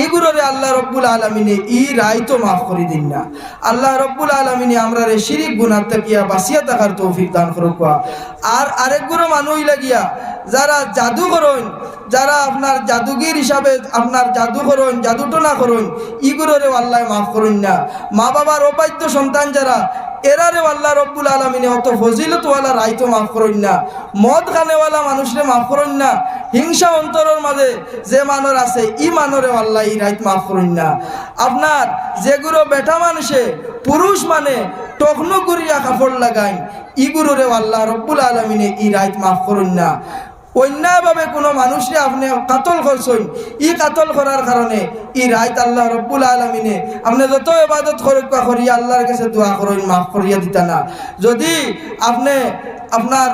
এইগুলোরে আল্লাহ রব্বুল আলমিনে ই রায় তো মাফ করে দিন না। আল্লাহ রব্বুল আলমিনে আমরা রে শিরিক গুণার তাকিয়া বাসিয়া থাকার তৌফিক দান করুক। আর আরেকগুলো মানুষ লাগিয়া যারা জাদু করুন যারা আপনার জাদুগির হিসাবে আপনার জাদু করুন জাদুটনা করুন, ইগুলোরে আল্লাহ মাফ করুন না। মা বাবার অবাধ্য সন্তান যারা, এরারে আল্লাহ রব্বুল আলমিনে অত ফজিলতওয়ালা রায় তো মাফ করুন না। মদ খানেওয়ালা মানুষরে মাফ করুন না। হিংসা অন্তরের মাঝে যে মানর আছে, ই মানরে আল্লাহ ই রাইত মাফ করুন না। আপনার যেগুলো বেটা মানুষে পুরুষ মানে টকনো করিয়া কাপড় লাগাই। ইগুরে আল্লাহ রব্বুল আলমিনে ই রাইত মাফ করুন না। অন্যায়ভাবে কোনো মানুষে আপনি কাতল করছেন, ই কাতল করার কারণে ই রাইত আল্লাহ রব্বুল আলমিনে আপনি যত এবাদত করুকা করিয়া আল্লাহর কাছে দোয়া করেন, মাফ করিয়া দিতা না। যদি আপনি আপনার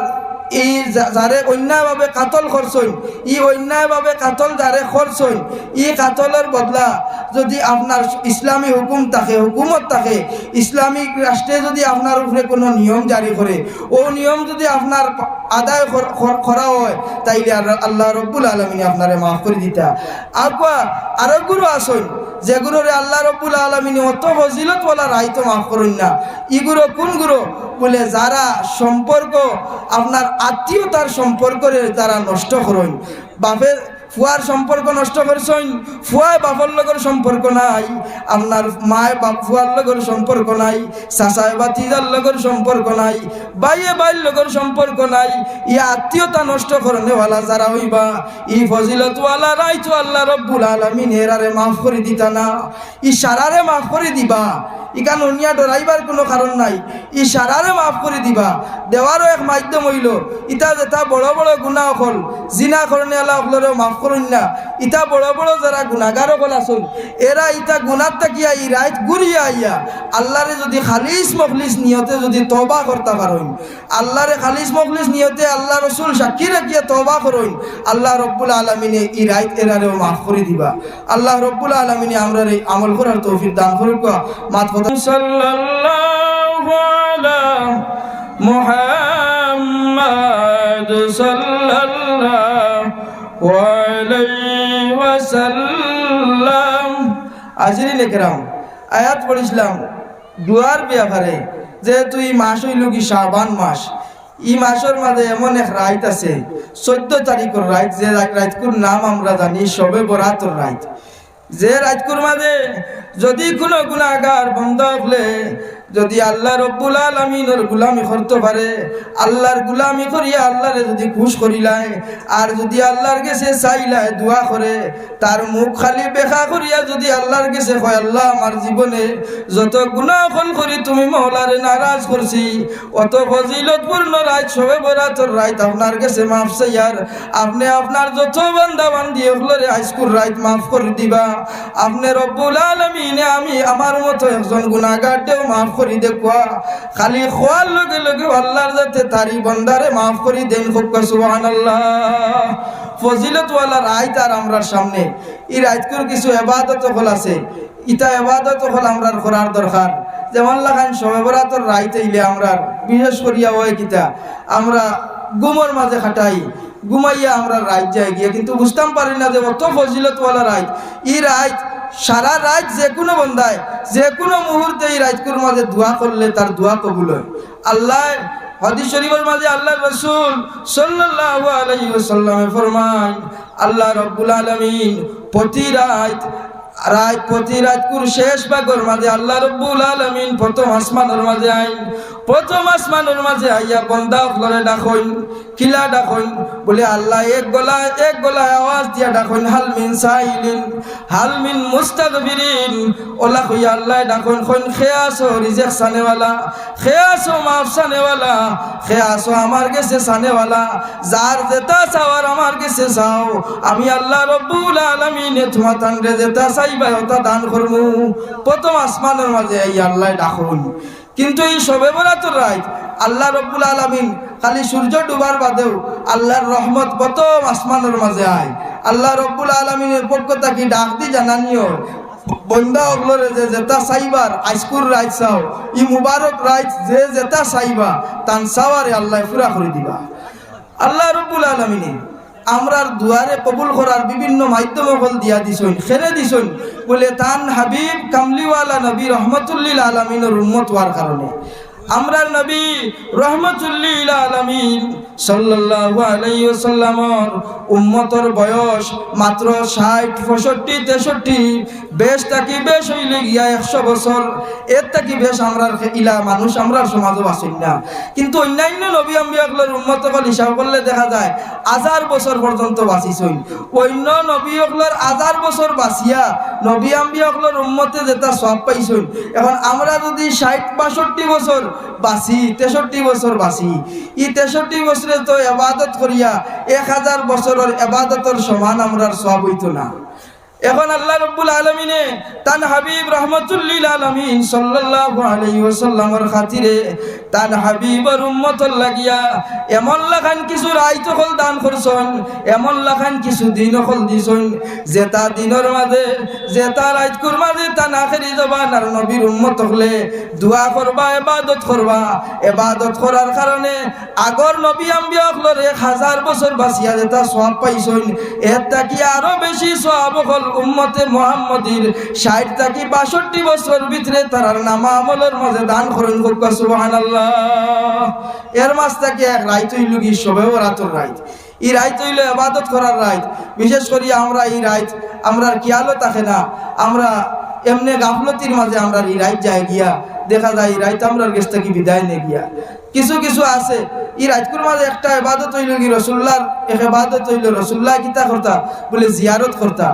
যা- যারে অন্যায়ভাবে কাতল করছেন ই অন্যায়ভাবে কাতল যারে করছেন ই কাতলের বদলা যদি আপনার ইসলামী হুকুম থাকে, হুকুমত থাকে ইসলামিক রাষ্ট্রে যদি আপনার উপরে কোনো নিয়ম জারি করে ও নিয়ম যদি আপনার আদায় কর- হয়, তাইলে আল্লাহ রব্বুল আলমিনে আপনারে মাফ করে দিতা। আর আরও গুরু আসুন যেগুলোরে আল্লাহ রব্বুল আলমিনে অত ফজিলত বলা রায় তো মাফ করুন না। ইগুলো কোন গুরু বলে যারা সম্পর্ক আপনার আত্মীয়তার সম্পর্ক তারা নষ্ট করেন বাপের ফুয়ার সম্পর্ক নষ্ট করছেন, ফুয়ায় বাপর লগর সম্পর্ক নাই আপনার মায় বাপ ফুয়ার লগর সম্পর্ক নাই, চাচায় বাতিজার লগর সম্পর্ক নাই বাইয়ে বাইর লগর সম্পর্ক নাই ই আত্মীয়তা নষ্ট করনেওয়ালা যারা হইবা ই ফজিলতওয়ালা রাইতো আল্লাহ রব্বুল আলমিন, এরারে মাফ করে দিতা না ই সারারে মাফ করে দিবা ইকান অনিয়া ডরাইবার কোনো কারণ নাই ই সারারে মাফ করে দিবা, দেওয়ারও এক মাধ্যম হইল ইটা যেটা বড় বড় গুণা অকল জিনা করণে আল্লাহ অকলরেও মাফ করুন না ইটা বড় বড় যারা গুণাগার এরা রাইত ঘুরিয়া আইয়া আল্লাহরে যদি খালিস মখলিস নিয়তে যদি তবা করতে পারেন আল্লাহরে খালিস মখলিস নিয়তে আল্লাহ রসুল সাক্ষী রাখিয়া তবা করুন, আল্লাহ রব্বুল আলমিনে ই রাইত এরারেও মাফ করে দিবা। আল্লাহ রব্বুল আলমিনে আমরা এই আমল করার তৌফিক দান করুক। মাত কথা আলা মুহাম্মাদ সাল্লাল্লাহু আলাইহি ওয়াসাল্লাম। আজিরি লেখরাম আয়াত পড়িছিলাম, দুয়ার ব্যাপারে যে তুই মাস হইল কি শাবান মাস। ই মাসের মাঝে এমন এক রাইত আছে, চোদ্দ তারিখের রাইত, যে রাইতকুর নাম আমরা জানি সবে বরাতর রাইত। যে রাজকুর মাঝে যদি কোনো গুণাগার বন্ধ হলে যদি আল্লাহ রব্বুল আলমিনের গুলামি করতে পারে, আল্লাহর গুলামি করিয়া আল্লাহরে যদি খুশ করিলায়, আর যদি আল্লাহর কাছে চাইলায় দোয়া করে, তার মুখ খালি বেখা করিয়া যদি আল্লাহর কাছে কয়, আল্লাহ, আমার জীবনে যত গুণা ফল করি তুমি মহলারে নারাজ করছি, অত ফজিলতপূর্ণ রাত সবে বরাতর রাত আপনার কাছে মাফ চাইয়ার আপনি আপনার যত বান্দা বান্দি ওগুলোরে হাইস্কুল রাত মাফ করে দিবা। আপনি রব্বুল আলমিনে আমি আমার মতো একজন গুণাগারটেও মাফ করি খালি খোয়ার লগে লগে আল্লাহর যাতে তারি বন্দারে মাফ করি দেন খুব সুবাহান আল্লাহ তার আমরার সামনে। এই রাইতকুর কিছু এবাদত হল আছে। ইটা এবাদত হল আমরার করার দরকার। যেমন লাগান সবে বরাতর রাইতে ইলে আমরা বিশেষ করিয়া ওই কিতা? আমরা গুমর মাঝে খাটাই, ঘুমাইয়া আমরা রাইত যাই গিয়ে। কিন্তু বুঝতাম পারি না যে অত ফজিলতওয়ালা রাইত। ই রাইত সারা রাত যে কোনো বন্ধায়, যে কোনো মুহূর্তে এই রাজকুর মাঝে দোয়া করলে তার দোয়া কবুল হয়। আল্লাহ, হাদিস শরীফের মাঝে আল্লাহ রসুল সাল্লাল্লাহু আলাইহি ওয়াসাল্লামে ফরমান আল্লাহ রব্বুল আলামিন প্রতি রাত রাত প্রতি শেষ ভাগের মাঝে আল্লাহ রব্বুল আলামিন প্রথম আসমানের মাঝে আইন, প্রথম আসমানের মাঝে আইয়া বন্দা ফলরে ডাকইন, কিলা ডাকইন, বলে, আল্লাহ, এক গলা এক গলায় আওয়াজ দিয়া ডাকইন, হাল মিন সাইলিন, হাল মিন মুস্তাগফিরিন। ওলা কইয়া আল্লাহ, ডাকইন, কইন খেয়াসো রিজেক সানেওয়ালা খেয়াসো মাফ সানেওয়ালা খেয়াসো আমার কাছে সানেওয়ালা, যার যেটা চাওয়ার আমার কাছে চাও, আমি আল্লাহ রব্বুল আলামিনে তোমার তান্ডে চাইবা ওটা দান করমু প্রথম আসমানের মাঝে এই আল্লাহ ডাকুন। কিন্তু এই সবে বরাতর রাত আল্লাহ রব্বুল আলমিন খালি সূর্য ডুবার বাদেও আল্লাহর রহমত কত আসমানের মাঝে আয়। আল্লাহ রব্বুল আলমিনের পক্ষ থাকি ডাক দি জানানিও, বন্দা অগলরে যে জেতা সাইবার আইসকুর রাইত চাও, ই মুবারক রাইত যে জেতা সাইবা তান সাওয়ারে আল্লাহ পুরা করে দিবা। আল্লাহ রব্বুল আলমিনে আমরার দুয়ারে কবুল করার বিভিন্ন মাধ্যম হল দিয়া দিছুন, খেলে দিছুন। বলে, তান হাবিব কামলিওয়ালা নবী রহমতুল্লিল আলমিনের উন্মত হওয়ার কারণে। আমরার নবী রহমতুল্লিল আলমিন সাল্লাল্লাহু আলাইহি ওয়াসাল্লামর উম্মতর বয়স মাত্র ষাট, পঁয়ষট্টি, তেষট্টি, বেশ তাকি বেশ হইলে গিয়া একশো বছর। এর তাকি বেশ আমরার ইলা মানুষ, আমরার সমাজও বাসেন না। কিন্তু অন্যান্য নবী আম্বিয়াগুলোর উন্মত কল হিসাব করলে দেখা যায় হাজার বছর পর্যন্ত বাঁচিছইন অন্য নবীগুলোর হাজার বছর বাঁচিয়া নবী আম্বিয়াগুলোর উন্মতে যেটা সব পাইছইন এখন আমরা যদি ষাট, বাষট্টি বছর বাঁচি তেষট্টি বছর বাসি। ই তেষট্টি বছরে তো এবাদত করিয়া এক হাজার বছরের এবাদতর সমান আমরার সব হইতো না। এখন আল্লাহ রব্বুল আলমিনে তান হাবিব রহমতুল্লিল আলমিন সাল্লাল্লাহু আলাইহি ওয়াসাল্লামের খাতিরে তান হাবিবর উম্মতর লাগিয়া এমন লাখান কিছু রাইত হল দান করছন, এমন লাখান কিছু দিন হল দিছন, যে তা দিনের মাঝে, যে তা রাইতকুর মাঝে তা আখেরি জবান আর নবীর উম্মত হলে দোয়া করবা এবাদত করবা। এবাদত করার কারণে আগর নবী আম্বিয়া হলর এক হাজার বছর বাঁচিয়া যেটা সব পাইছন, এর তাকি আরও বেশি সব হল। উম্মতে মোহাম্মদীর ষাট থাকি বাষট্টি বছর ভিতরে তারার নামা আমলের মাঝে দান করেন সুবহানাল্লাহ। এর মাঝ থেকে এক রাইত সবে ও রাতর রাইত। এই রাইত হইল আবাদত করার রাইত। বিশেষ করি আমরা এই রাইত আমরা খেয়ালও থাকে না। আমরা এমনি গাফলতির মাঝে আমরা এই রাইত যাই গিয়া দেখা যায় রাইত আমরা গেছ থেকে বিদায় নে গিয়া। কিছু কিছু আছে ই রাজকুর মাঝে একটা এবাদত হইল কি রসুল্লার এক এবাদত হইল রসুল্লাহ কিতা করতা, বলে জিয়ারত করতা।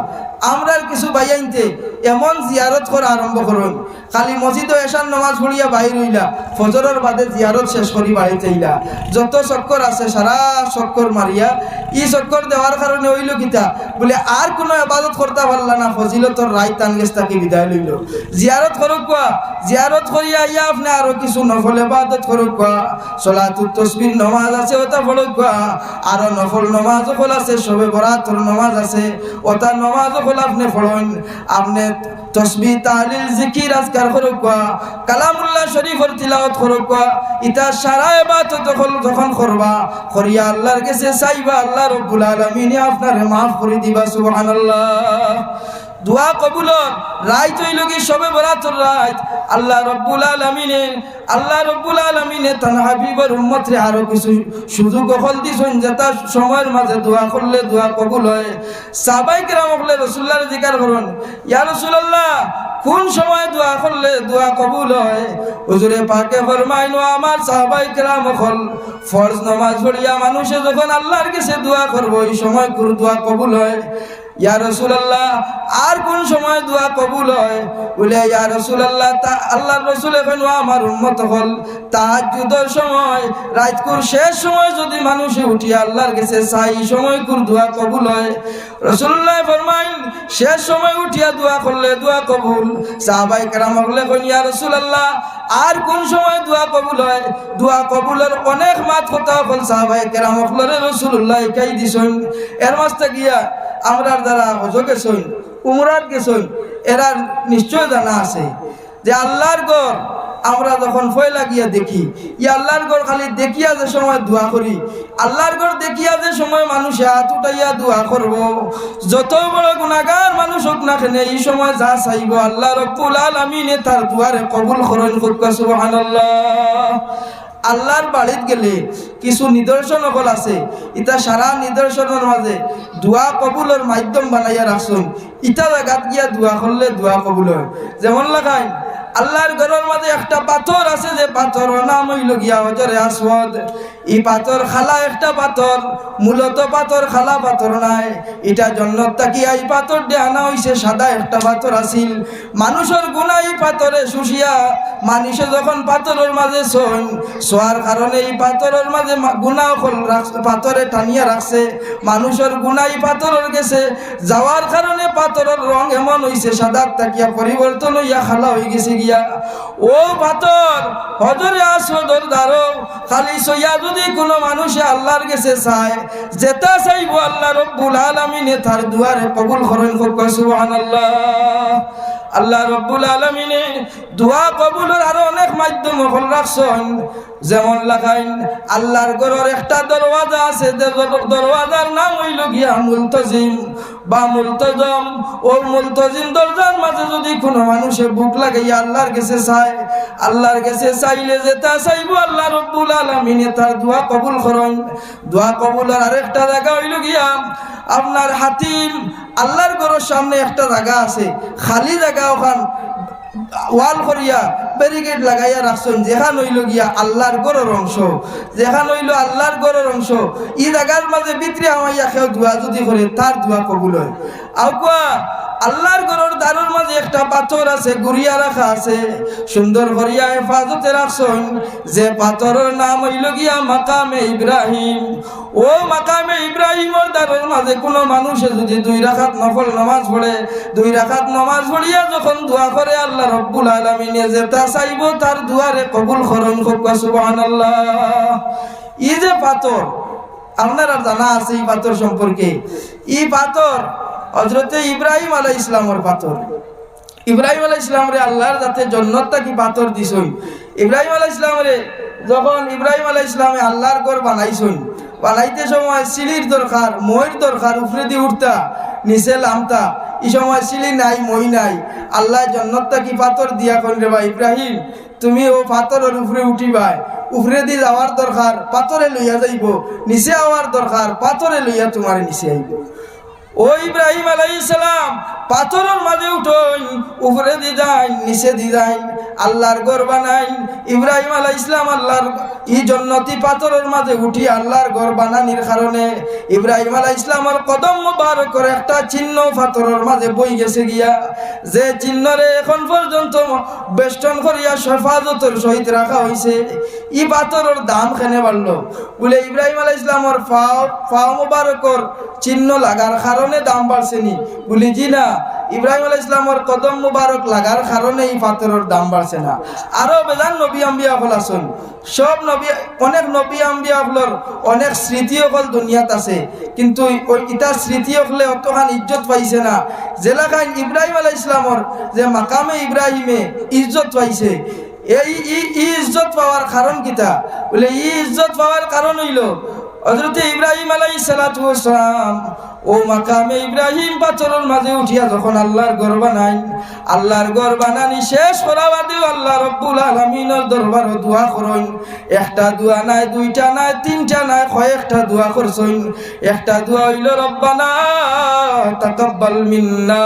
আমরা কিছু বাইয়াইনতে এমন জিয়ারত করা আরম্ভ করুন খালি মসজিদ এসান নমাজ পড়িয়া বাহির হইলা, ফজরের বাদে জিয়ারত শেষ করি বাড়িতে আইলা যত চক্কর আছে, সারা চক্কর মারিয়া, ই চক্কর দেওয়ার কারণে হইল কিতা? বলে, আর কোনো এবাদত করতে পারলা না, ফজিলতর রায় তান গেছ তাকে বিদায় লইল। জিয়ারত করুক কোয়া জিয়ারত করিয়া ইয়া আপনি আরও কিছু নফল এবাদত করুক কোয়া সলাতুত তসবির নমাজ আছে, ওটা পড়ুক কোয়া আরও নফল নমাজ ফল আছে সবে বরাতর নমাজ আছে, ওটা নমাজ ফল আপনি পড়ুন। আপনি তসবি তাহলিল জিকির আজকার করুক কালামুল্লাহ শরীফর তিলাওয়াত করুক ইতা সারা এবাদত যখন যখন করবা, করিয়া আল্লাহর কাছে চাইবা, আল্লাহ রব্বুল আলামিনে আপনারে মাফ করে দিবা, সুবহানাল্লাহ। দোয়া কবুল রায় তৈল কি সবে বরাতর রাত। আল্লাহ রব্বুল আলমিনে, আল্লাহ রব্বুল আলমিনে তান হাবিবর উম্মতরে আরও কিছু সুযোগ হল দিছেন যে তার সময়ের মাঝে দোয়া করলে দোয়া কবুল হয়। সাবাই কেরাম হলে রসুল্লাহর জিকার করুন, ইয়া রসুল্লাহ কোন সময় দোয়া করলে দোয়া কবুল হয়? হুজুরে পাকে ফরমাইলো, আমার সাহাবাই কেরাম হল, ফরজ নামাজ পড়িয়া মানুষে যখন আল্লাহর কাছে দোয়া করব, ওই সময় দোয়া কবুল হয়? ইয়া রসুলাল্লাহ, আর কোন সময় দোয়া কবুল হয়? বলে, ইয়া রসুলাল্লাহ, তা আল্লাহর রসুল এখন আমার উন্মত হল। তাহাজুদের সময়, রাতকুর শেষ সময় যদি মানুষে উঠিয়া আল্লাহর কাছে চাই সময় কুর দোয়া কবুল হয়। রসুল্লাহ ফরমাইন, শেষ সময় উঠিয়া দোয়া করলে দোয়া কবুল। সাহাবাই কেরাম হলে কইন ইয়া রসুলাল্লাহ, আর কোন সময় দোয়া কবুল হয়? দোয়া কবুলের অনেক মাত কথা হল সাহাবাই কেরাম হলে রসুল্লাহ কাই দিছন। এর মাঝটা গিয়া আমরার দ্বারা হজ গেছই উমরাত গেছই এরা নিশ্চয় জানা আছে যে আল্লাহর গড় আমরা যখন ফয়লা গিয়া দেখি ই আল্লাহর গড় খালি দেখিয়া যে সময় দোয়া করি, আল্লাহর গড় দেখিয়া যে সময় মানুষে হাত উঠাইয়া দোয়া করব, যত বড় গুণাগার মানুষ হোক না কেন, এই সময় যা চাইব আল্লাহ রব্বুল আলামিনে তার দুয়ারে কবুল করুন। সুবহানাল্লাহ। আল্লাহর বাড়িত গেলে কিছু নিদর্শন অকল আছে। ইটা সারা নিদর্শনের মাঝে দোয়া কবুলের মাধ্যম বানাইয়া রাখছুন ইটা জায়গাত গিয়া দোয়া করলে দোয়া কবুল হয়। যেমন লাগাই আল্লাহর ঘরের মাঝে একটা পাথর আছে, যে পাথর নাম হইল গিয়া হজরে আসওয়াদ। ই পাথর খালা একটা পাথর, মূলত পাথর খালা পাথর নাই। এটা জন্নত তাকিয়া এই পাথর দিয়ে আনা হইছে, সাদা একটা পাথর আছিল। মানুষের গুণা এই পাথরে শুষিয়া, মানুষে যখন পাথরের মাঝে শোন, শোয়ার কারণে এই পাথরের মাঝে গুণা পাথরে টানিয়া রাখছে। মানুষের গুণা এই পাথরের গেছে, যাওয়ার কারণে পাথরের রং এমন হইছে, সাদা তাকিয়া পরিবর্তন হইয়া খালা হয়ে গেছে গিয়া। ও পাথর, হজরে আসদর দ্বারো খালি সইয়া যদি কোনো মানুষে আল্লাহর গেছে চায়, যেটা চাইব আল্লাহ রব্বুল আলমিনে তার দুয়ারে কবুল করেন। সুবহানাল্লাহ। আল্লাহ রব্বুল আলমিনে দোয়া কবুলের আরও অনেক মাধ্যম হল রাখছেন। যেমন লাগাইন, আল্লাহর ঘরের একটা দরওয়াজা আছে দরওয়াজার নাম হইল গিয়া মুলতজিম। বা মুলতজম। ও মুলতজিম দরজার মাঝে যদি কোনো মানুষের বুক লাগাইয়া আল্লাহর কাছে চায় আল্লাহর কাছে চাইলে যে তা চাইব আল্লাহ রব্বুল আলমিনে তার দোয়া কবুল করেন। দোয়া কবুলের আরেকটা জায়গা হইল গিয়া, আপনার হাতিম, আল্লাহর ঘরের সামনে একটা জায়গা আছে, খালি জায়গা ওখান। ওয়াল করিয়া ব্যারিকেড লাগাইয়া রাখছেন। যেখান হইল গিয়া আল্লাহর গড়ের অংশ। যেখান হইল আল্লাহর গড়ের অংশ। ই জায়গার মাঝে বিত্রি আমাইয়া খেয়ে ধোয়া যদি করে তার ধোয়া কবুল হয়। আউকুয়া আল্লাহর গড়ের দ্বারের মাঝে একটা পাথর আছে, গুড়িয়া রাখা আছে। সুন্দর করিয়া হেফাজতে রাখছেন যে পাথরের নাম হইল গিয়া মাকামে ইব্রাহিম। ও মাকামে ইব্রাহিমর দ্বারের মাঝে কোনো মানুষে যদি দুই রাখাত নফল নামাজ পড়ে, দুই রাখাত নামাজ পড়িয়া যখন দোয়া করে, আল্লাহ রব্বুল আলমিনে যে তা চাইব, তার দুয়ারে কবুল করন কবা সুবহানাল্লাহ। ই যে পাথর, আপনারা জানা আছে এই পাথর সম্পর্কে? ই পাথর হজরতে ইব্রাহিম আলাই ইসলামর পাথর। ইব্রাহিম আলাই ইসলামরে আল্লাহর যাতে জন্নতটা কি পাথর দিছই ইব্রাহিম আলাই ইসলামরে যখন ইব্রাহিম আলাই ইসলামে আল্লাহর ঘর বানাইছই বানাইতে সময় সিলির দরকার মইর দরকার উপরে দিয়ে উঠতা, নিচে লামতা এই সময় সিলি নাই, মই নাই আল্লাহ জন্নতটা কি পাথর দিয়া করেন রে ভাই ইব্রাহিম? তুমি ও পাথরের উপরে উঠিবাই উপরে দিয়ে যাওয়ার দরকার, পাথরে লইয়া যাইব, নিচে আওয়ার দরকার, পাথরে লইয়া তোমার নিচে আইব। ও ইব্রাহিম আলাইহিস সালাম, পাথরের মাঝে উঠোন, উপরে দি যাই নিচে দি যাই আল্লাহর ঘর বানাই ইব্রাহিম আলাইহিস ইসলাম আল্লাহর, ই জন্নতি পাথরের মাঝে উঠি আল্লাহর ঘর বানানির কারণে ইব্রাহিম আলাইহিস ইসলামের কদম মুবারকের একটা চিহ্ন পাথরের মাঝে বই গেছে গিয়া, যে চিহ্নরে এখন পর্যন্ত বেষ্টন করিয়া হেফাজতের সহিত রাখা হয়েছে ই পাথরের দাম খেনে বাড়লো? বলে ইব্রাহিম আলাইহিস ইসলামের ফাও ফাও মুবারকর চিহ্ন লাগার কারণে দাম বাড়ছে নি। বলি, জি না, ইব্রাহিম আলাইহিস ইসলামের কদম মুবারক লাগার কারণে এই পাথরের দাম বাড়ছে না। আরও বেজান নবী আম্বিয়া হল আসুন। সব নবী, অনেক নবী আম্বিয়া হলর অনেক স্মৃতি হল দুনিয়াত আছে। কিন্তু ইটা স্মৃতি হলে অতখান ইজ্জত পাইছে না। জেলাখান ইব্রাহিম আলাইহিস ইসলামর যে মাকামে ইব্রাহিমে ইজ্জত পাইছে। এই ইজ্জত পাওয়ার কারণ কিতা? বলে, ই ইজ্জত পাওয়ার কারণ হইল হজরতে ইব্রাহিম আলাই সালাম ও মাকামে ইব্রাহিম পাথরের মাঝে উঠিয়া যখন আল্লাহর গর বানাই আল্লাহর গর বানানি শেষ করা বাদেও আল্লাহ রব্বুল আলমিনের দরবার দোয়া করইন একটা দোয়া নাই, দুইটা নাই, তিনটা নাই, কয়েকটা দোয়া করছইন একটা দোয়া হইল, রব্বানা তাকাব্বাল মিন্না,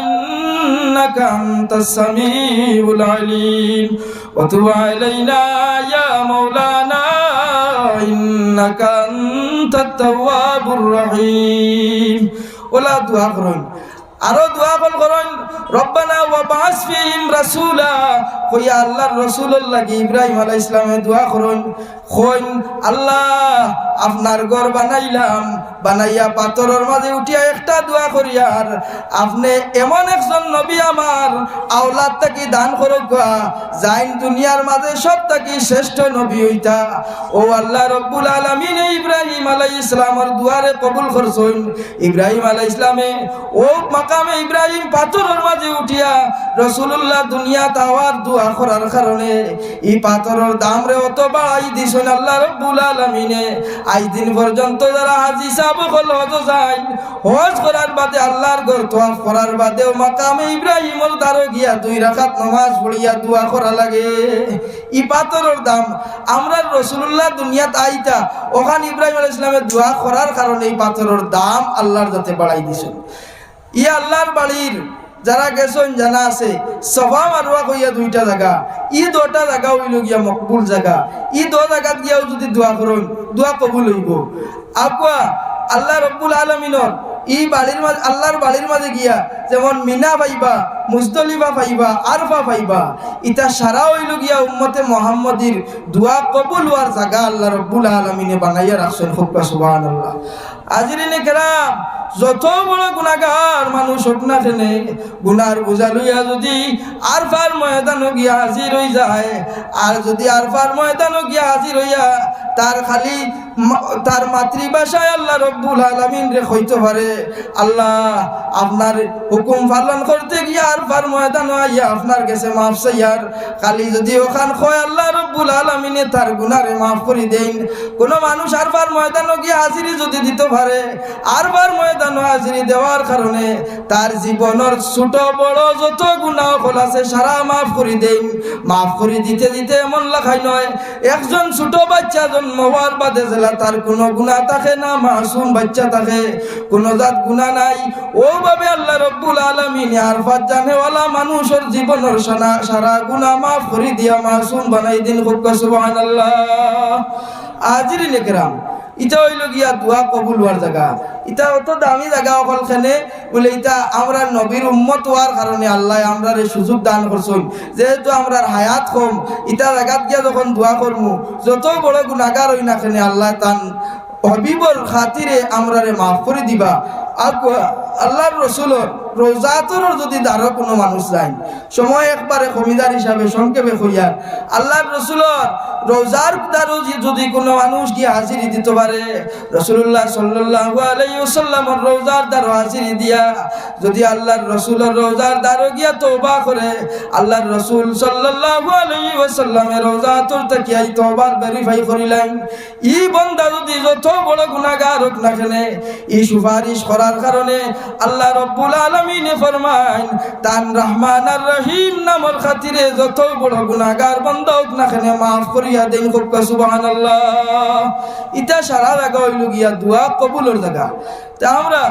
ইন্নাকা আনতাস সামিউল আলিম। ওয়া তুব আলাইনা ইয়া মাওলানা إنك أنت التواب الرحيم. ولا دعاء আরও দোয়া কল করুন। রব্বানা ওয়া বাস ফিহিম রাসূলা। কইয়া আল্লাহর রাসূলুল্লাহ লাগি ইব্রাহিম আলাইহিস সালামে দোয়া করুন। কইন, আল্লাহ, আপনার ঘর বানাইলাম। বানাইয়া পাথরের মাঝে উঠিয়া একটা দোয়া করিয়ার আপনি এমন একজন নবী আমার, আওলাদ তাকি দান করুক যাইন দুনিয়ার মাঝে সব তাকি শ্রেষ্ঠ নবী হইতা। ও আল্লাহ রব্বুল আলামিন, ইব্রাহিম আলাই ইসলামের দুয়ারে কবুল করছেন। ইব্রাহিম আলাই ইসলামে ও মাকামে ইব্রাহিম পাথরের মাঝে উঠিয়া রসুল্লাহ দুনিয়া তাওয়ার দোয়া করার কারণে এই পাথরের দাম রে অত বাড়াই দিছেন আল্লাহ রব্বুল আলামিনে। আজ দিন পর্যন্ত যারা হাজি সাহেব হল, হজ যায়। হজ করার বাদে আল্লাহর ঘর তোয়াফ করার বাদেও মাকামে ইব্রাহিমর দ্বারো গিয়া দুই রাখাত নামাজ পড়িয়া দোয়া করা লাগে। ই পাথরের দাম, আমরা রসুল্লাহ দুনিয়াত আইতা, ওখানে ইব্রাহিম আলাইহিস ইসলামের দোয়া করার কারণে এই পাথরের দাম আল্লাহর যাতে বাড়াই দিছেন। ই আল্লাহর বাড়ির যারা গেছেন জানা আছে, সভা মারুয়া কইয়া দুইটা জায়গা। ই দুটা জায়গা হইল গিয়া মকবুল জায়গা। ই দো জায়গাত গিয়াও যদি দোয়া করুন, দোয়া কবুল হইব। আকুয়া আল্লাহ রব্বুল আলমিনর ই বাড়ির মাঝে, আল্লাহর বাড়ির মাঝে গিয়া যেমন মিনা পাইবা, মুজদলিফা পাইবা, আরফা পাইবা, ইটা সারা হইল গিয়া উম্মতে মোহাম্মদীর দোয়া কবুল হওয়ার জায়গা আল্লাহ রব্বুল আলমিনে বানাইয়া রাখছেন। খুব সুবাহ আল্লাহ আজিরিনে কেরাম যত বড় গুণাগার মানুষ হোক না কেনে গুনার বোঝা লইয়া যদি আরফার ময়দানও গিয়া হাজির হয়ে যায়, আর যদি আরফার ময়দানও গিয়া হাজির হইয়া তার খালি তার মাতৃভাষায় আল্লাহ রব্বুল আলমিন রে হইতে পারে, আল্লাহ আপনার হুকুম পালন করতে গিয়া আরফার ময়দান আইয়া আপনার কাছে মাফ চাইয়ার, খালি যদি ওখান হয় আল্লাহ রব্বুল আলমিনে তার গুনারে মাফ করে দেন, কোনো মানুষ আরফার ময়দানও গিয়া হাজিরি যদি দিতে পারে আরবার ময়দান হাজিরি দেওয়ার কারণে তার জীবনের ছোট বড় যত গুণা ফল আছে সারা মাফ করে দেন। মাফ করে দিতে দিতে এমন লেখাই নয়, একজন ছোট বাচ্চা জন্ম হওয়ার বাদে জেলা তার কোনো গুণা থাকে না, মাসুম বাচ্চা থাকে, কোনো জাত গুণা নাই। ওভাবে আল্লাহ রব্বুল আলমিন আরফাত জানেওয়ালা মানুষের জীবনের সারা সারা গুণা মাফ করে দিয়া মাসুম বানাই দিন। খুব সুবহানাল্লাহ। আজিরি নেকরাম ইটা হইল গিয়া দোয়া কবুল হওয়ার জায়গা ইটা অত দামি জায়গা অকল খানে, বলে ইটা আমরা নবীর উম্মত হওয়ার কারণে আল্লাহ আমরা সুযোগ দান করছুন যেহেতু আমরা হায়াত কম ইটা জায়গাত গিয়া যখন দোয়া করমু যত বড় গুণাগার হই না খানে আল্লাহ তান হবিবর খাতিরে আমরা মাফ করে দিবা। আর আল্লাহর রসুলর রোজাতর যদি দ্বারা কোনো মানুষ যায়, সময় একবারে খমিদার হিসাবে সংক্ষেপে কইয়ার আল্লাহর রসুলর রোজার দ্বারও যদি কোনো মানুষ গিয়ে হাজিরি দিতে পারে রসুল্লাহ সাল্লাল্লাহু আলাইহি ওয়াসাল্লামর রোজার দ্বারও হাজিরি দিয়া, যদি আল্লাহর রসুলের রোজার দ্বারও গিয়া তওবা করে, আল্লাহর রসুল সাল্লাল্লাহু আলাইহি ওয়াসাল্লামের রোজাতর তাকিয়াই তওবার ভেরিফাই করিলেন, ই বন্দা যদি যত বড় গুনাহগার হোক না কেন এই সুপারিশ করার কারণে আল্লাহ রব্বুল আলমিনে ফরমাইন, তান রহমান আর রহিম নামর খাতিরে যত বড় গুনাহগার বন্ধ হোক না কেন, মাফ করিয়া দেন খুব সুবাহান আল্লাহ ইটা সারা জায়গা হইল গিয়া দোয়া কবুলের জায়গা। তা আমরা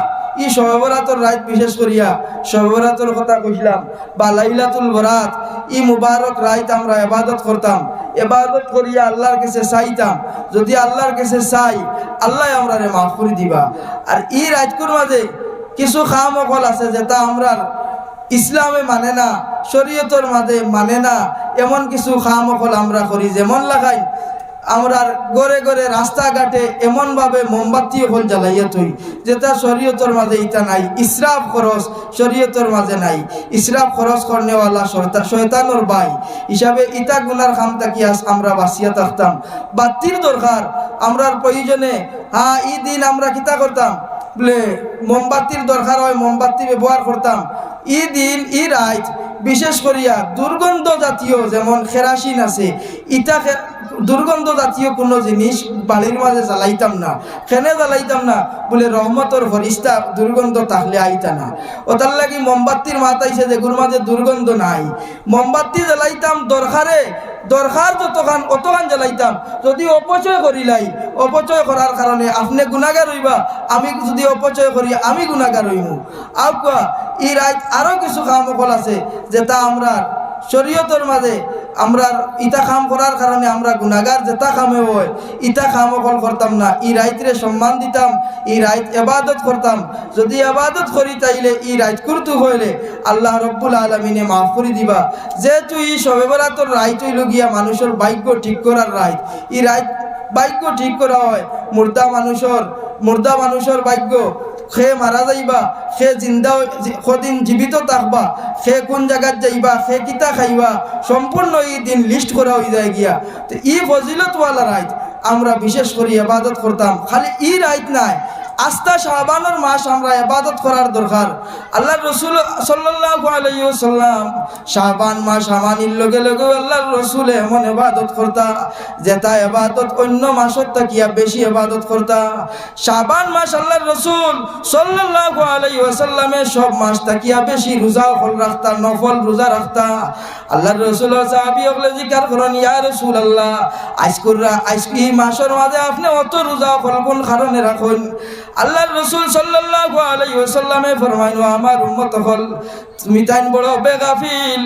ই সহবরাতর রাত বিশেষ করিয়া সহবরাতর কথা কইলাম বা লাইলাতুল বরাত ই মুবারক রাত আমরা ইবাদত করতাম। ইবাদত করিয়া আল্লাহর কাছে চাইতাম, যদি আল্লাহর কাছে চাই, আল্লাহ আমরা রে মাফ করে দিবা। আর ই রাজকুর মাঝে কিছু খাম অকল আছে যেটা আমরা ইসলামে মানে না, শরীয়তর মাঝে মানে না, এমন কিছু খাম অকল আমরা করি। যেমন লাগাই, আমরা গড়ে গড়ে রাস্তাঘাটে এমন ভাবে মোমবাতি হল জ্বালাইয়া তুই যেটা শরীয়তর মাঝে ইটা নাই, ইসরাফ খরচ শরীয়তর মাঝে নাই। ইসরাফ খরচ শয়তা- শয়তানোর ভাই। হিসাবে ইটা গুনার খাম তাকি আমরা বাঁচিয়া থাকতাম। বাতির দরকার, আমরার প্রয়োজনে হ্যাঁ ই দিন আমরা কিতা করতাম? মোমবাতির দরকার হয় মোমবাতি ব্যবহার করতাম। ই দিন ই রাইট বিশেষ করিয়া দুর্গন্ধ জাতীয় যেমন খেরাসিন আছে ইটা দুর্গন্ধ জাতীয় কোনো জিনিস বাড়ির মাঝে জ্বালাইতাম না। কেনে জ্বালাইতাম না বলে রহমতর ফরিস্তা দুর্গন্ধ তাহলে আইতা না। ওটার লাগি মোমবাতির মাথাইছে যে গুর মাঝে দুর্গন্ধ নাই। মোমবাতি জ্বালাইতাম দরকারে, দরকার যতখান, অতখান জ্বালাইতাম। যদি অপচয় করিলাই, অপচয় করার কারণে আপনি গুণাগার হইবা, আমি যদি অপচয় করি, আমি গুণাগার হইমু। আর কোয়া এই রাত আরও কিছু কাম আছে, যেটা আমরা শরীয়তর মাঝে আমরা ইটা খাম করার কারণে আমরা গুণাগার যেটা খামে হয়, ইটা খাম অকল করতাম না। ই রাইতরে সম্মান দিতাম, ই রাইত এবাদত করতাম। যদি এবাদত করি তাইলে ই রাইত করতু হইলে আল্লাহ রব্বুল আলমিনে মাফ করে দিবা। যেহেতু ই সবেবেলা তোর রাইত হইল গিয়া মানুষের ভাগ্য ঠিক করার রাইত। ই রাইত ভাগ্য ঠিক করা হয়। মুর্দা মানুষের মুর্দা মানুষের বাক্য সে মারা যাইবা, সে জিন্দা সদিন জীবিত থাকবা, সে কোন জায়গাত যাইবা, সে কিতা খাইবা সম্পূর্ণ এই দিন লিস্ট করা হয়ে যায় গিয়া। তো ই ফজিলতওয়ালা রাইত আমরা বিশেষ করে ইবাদত করতাম। খালি ই রাইত নাই। আস্থা শাহবানের মাস আমরা ইবাদত করার দরকার। আল্লাহ রসুল ওয়াসাল্লাম শাহবান মাস আমানির লগে লগে আল্লাহর রসুল এমন এবাদত করতা, যেটা ইবাদত অন্য মাসত তাকিয়া বেশি ইবাদত করতা। শাহবান মাস আল্লাহর রসুল আলাইহি ওয়াসাল্লামে সব মাস তাকিয়া বেশি রোজা ফল রাখতা, নফল রোজা রাখতা। আল্লাহর রসুল জিকার করেন, ইয়া রাসূলুল্লাহ আজকুররা আজকে এই মাসের মাঝে আপনি অত রোজা ফল কোন কারণে রাখুন? আল্লাহ রসুল সাল্লাল্লাহু আলাইহি ওয়াসাল্লামে ফরমাইলো, আমার উম্মত হল, তুমি তাইন বড় বেগাফিল।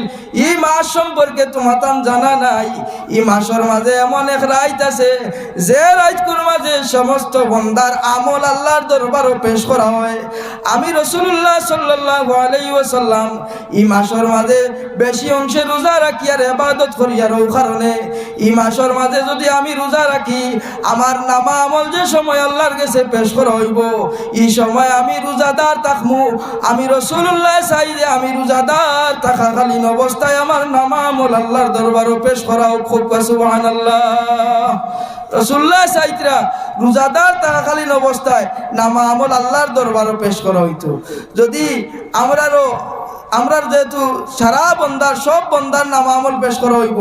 ই মাস সম্পর্কে তোমাতাম জানা নাই। ই মাসের মাঝে এমন এক রাইত আছে, যে রাইতকুর মাঝে সমস্ত বন্দার আমল আল্লাহর দরবারও পেশ করা হয়। আমি রসুল্লাহ সাল্লাল্লাহু আলাইহি ওয়াসাল্লাম ই মাসের মাঝে বেশি অংশে রোজা রাখি আর ইবাদত করি আর ও কারণে। ই মাসের মাঝে যদি আমি রোজা রাখি, আমার নামা আমল যে সময় আল্লাহর কাছে পেশ করা হইব এই সময় আমি রোজাদার থাকব আমি রসুল্লাহ চাই যে আমি রোজাদার থাকাকালীন অবস্থায় আমার নামামল আল্লাহর দরবারও পেশ করা হোক। খুব সুবহানাল্লাহ। রসুল্লাহ সাইতরা রোজাদার থাকাকালীন অবস্থায় নামা আমল আল্লাহর দরবারও পেশ করা হইতো। যদি আমরারও আমরা যেহেতু সারা বন্দার, সব বন্দার নাম আমল পেশ করা হইব।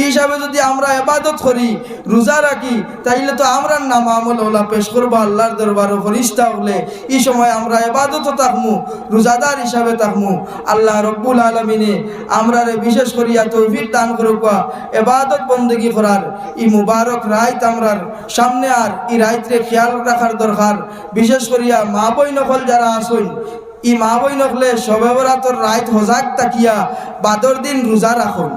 এই হিসাবে যদি আমরা এবাদত করি, রোজা রাখি, তাইলে তো আমরা নাম আমল ওলা পেশ করব আল্লাহর দরবার ফরিস্তা হলে। এই সময় আমরা এবাদতও থাকমু, রোজাদার হিসাবে থাকমু। আল্লাহ রব্বুল আলমিনে আমরা বিশেষ করিয়া তৌফিক দান করুকা এবাদত বন্দগি করার ই মুবারক রাইত আমরার সামনে আর এই রাইতরে খেয়াল রাখার দরকার। বিশেষ করিয়া মা বই নকল যারা আসুন ই মা বই নকলে সবে বরাতর রাইত হজাক তাকিয়া বাদর দিন রোজা রাখুন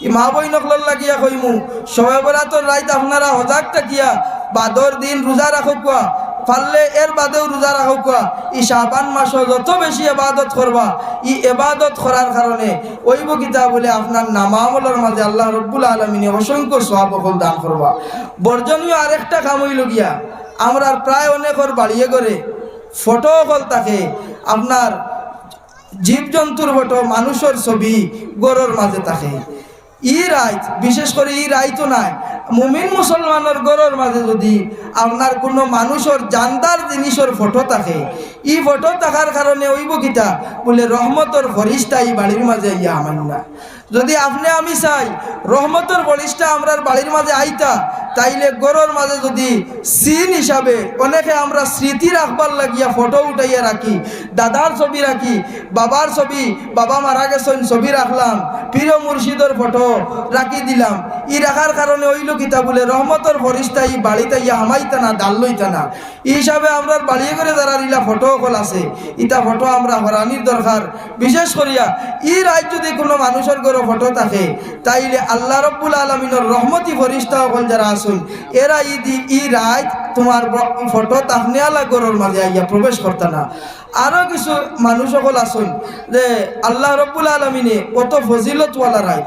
ই মা বই নকলর লাগিয়া কইমু, সবে বরাতর রাইত আপনারা হজাক তাকিয়া বাদর দিন রোজা রাখুক পারলে এর বাদেও রোজা রাখুক ই শাবান মাস যত বেশি এবাদত করবা ই এবাদত করার কারণে ওইব কিতা বলে আপনার নামামলের মাঝে আল্লাহ রব্বুল আলমিনে অসংখ্য সহাবকল দান করবা বর্জনীয় আরেকটা কাম হইল গিয়া আমরা প্রায় অনেকর বাড়িয়ে করে ফটো হল তাকে আপনার জীবজন্তুর বটো মানুষের ছবি গরুর মাঝে থাকে। ই রাইত, বিশেষ করে ই রাইতো নাই। মুমিন মুসলমানের গরুর মাঝে যদি আপনার কোনো মানুষের জানদার জিনিসের ফটো থাকে ই ফটো থাকার কারণে ওইব কিতা বলে রহমতর ফরিস্তা এই বাড়ির মাঝে ইয়া আমার না যদি আপনি, আমি চাই রহমতর বলিষ্টা আমরার বাড়ির মাঝে আইতা, তাইলে গরুর মাঝে যদি সিন হিসাবে অনেকে আমরা স্মৃতি রাখবার লাগিয়া ফটো উঠাইয়া রাখি, দাদার ছবি রাখি, বাবার ছবি, বাবা মারা গেছেন, ছবি রাখলাম প্রিয় মুর্শিদর ফটো রাখি দিলাম ই রাখার কারণে ওইল কিতা বলে রহমতর ফরিস্তা ই বাড়িতে ইয়া হামাইতা না ডাল লইতা না। এই হিসাবে আমরা বাড়িয়ে করে যারা ইলা ফটো সকল আছে, ইটা ফটো আমরা হরানির দরকার। বিশেষ করিয়া ই রায় যদি কোনো মানুষের ঘরে ফটো থাকে, তাইলে আল্লাহ রব্বুল আলমিনের রহমতি ফরিস্তা সকল যারা আসুন এরা ই দি ই রায় তোমার ফটো তাহনিয়ালা গরুর মাঝে আইয়া প্রবেশ করতে না। আরও কিছু মানুষ সকল আসুন যে আল্লাহ রব্বুল আলমিনে কত ফজিলতওয়ালা রায়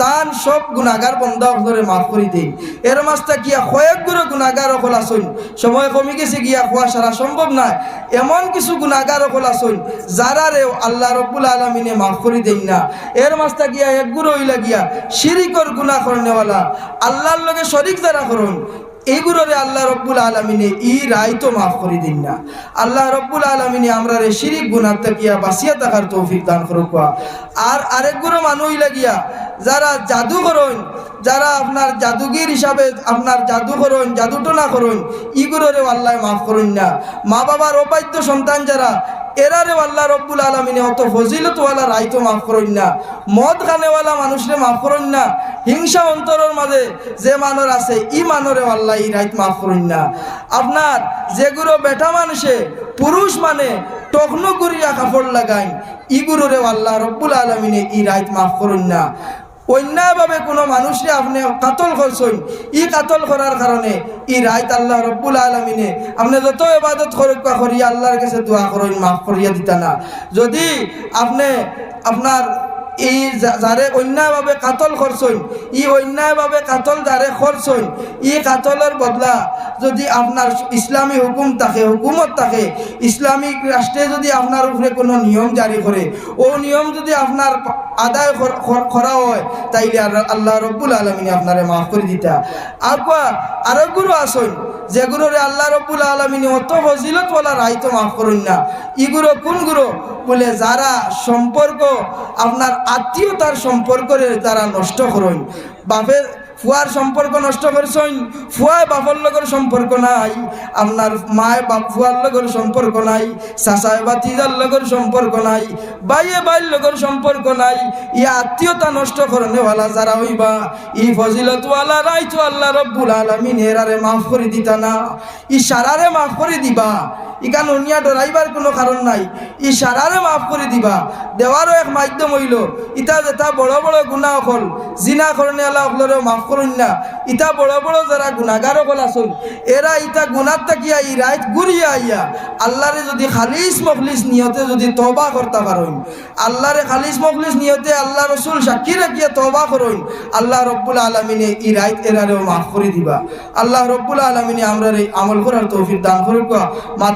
তান সব গুণাগার বন্ধ করে মাফ করে দেই। এর মাসটা গিয়া কয়েক গুরু গুণাগার অকল আসুন সময় কমে গেছে গিয়া খোয়া সারা সম্ভব নয় এমন কিছু গুণাগার অকল আসুন যারা রেও আল্লাহ রব্বুল আলমিনে মাফ করে দেন না। এর মাসটা গিয়া এক গুরু হইলা গিয়া শিরিকর গুণা করনেওয়ালা আল্লাহর লগে শরিক যারা করুন এইগুলোরে আল্লাহ রব্বুল আলমিনে ই রায় তো মাফ করে দিন না। আল্লাহ রব্বুল আলমিনে আমরা রে শিরিক গুণার তাকিয়া, বাসিয়া থাকার তৌফিক দান করুক আর আরেকগুলো মানুষ লাগিয়া, যারা জাদু করুন, যারা আপনার জাদুগির হিসাবে, আপনার জাদু করুন, জাদুটনা করুন ইগুলোরে আল্লাহ মাফ করুন না। মা বাবার অবাধ্য সন্তান যারা এরারে আল্লাহ রব্বুল আলমিনে অত ফজিলতওয়ালা রায় তো মাফ করুন না। মদ খানেওয়ালা মানুষরে মাফ করুন না। হিংসা অন্তরের মাঝে যে মানর আছে ই মানরে আল্লাহ ই রাইত মাফ করুন না। আপনার যেগুলো বেটা মানুষে, পুরুষ মানে টকনো করিয়া কাপড় লাগাই ইগুলোরে আল্লাহ রব্বুল আলমিনে ই রাইত মাফ করুন না। অন্যায়ভাবে কোনো মানুষে আপনি কাতল করছেন, ই কাতল করার কারণে ই রাইত আল্লাহ রব্বুল আলমিনে আপনি যত এবাদত করুকা করিয়া আল্লাহর কাছে দোয়া করেন, মাফ করিয়া দিতা না। যদি আপনি আপনার যা- যারে অন্যায়ভাবে কাতল করছেন ই অন্যায়ভাবে কাতল যারে করছেন ই কাতলের বদলা যদি আপনার ইসলামী হুকুম থাকে, হুকুমত থাকে ইসলামিক রাষ্ট্রে যদি আপনার উপরে কোনো নিয়ম জারি করে ও নিয়ম যদি আপনার আদায় কর- হয়, তাইলে আল্লাহ রব্বুল আলমিনে আপনারে মাফ করে দিতা। আর আরও গুরু আসুন যেগুলোরে আল্লাহ রব্বুল আলমিনে অত ফজিলত বলা রায় তো মাফ করুন না। কোন গুরু বলে যারা সম্পর্ক আপনার আত্মীয়তার সম্পর্ক তারা নষ্ট করেন। বাপের ফুয়ার সম্পর্ক নষ্ট করছেন, ফুয়ায় বাপর লগর সম্পর্ক নাই, আপনার মায় বাপ ফুয়ার লগর সম্পর্ক নাই, চাচায় বাতিজার লগর সম্পর্ক নাই বাইয়ে বাইর লগর সম্পর্ক নাই ই আত্মীয়তা নষ্ট করনেওয়ালা যারা হইবা ই ফজিলতওয়ালা রাইতো আল্লাহ রব্বুল আলমিন, এরারে মাফ করে দিতা না ই সারারে মাফ করে দিবা ইকান অনিয়া ডরাইবার কোনো কারণ নাই ই সারারে মাফ করে দিবা, দেওয়ারও এক মাধ্যম হইল ইটা যেটা বড় বড় গুণা অকল জিনা করণে আল্লাহ অকলরেও মাফ করুন না ইটা বড় বড় যারা গুণাগার এরা ইটা গুণার তাকিয়া ঘুরিয়া আইয়া। আল্লাহরে যদি খালিস মখলিস নিয়তে যদি তবা করতে পারেন আল্লাহরে খালিস মখলিস নিয়তে আল্লাহ রসুল সাক্ষী রাখিয়া তবা করুন আল্লাহ রব্বুল আলমিনে ই রাইত এরারেও মাফ করে দিবা। আল্লাহ রব্বুল আলমিনে আমরা আমল করার তৌফিক দান করুক মাত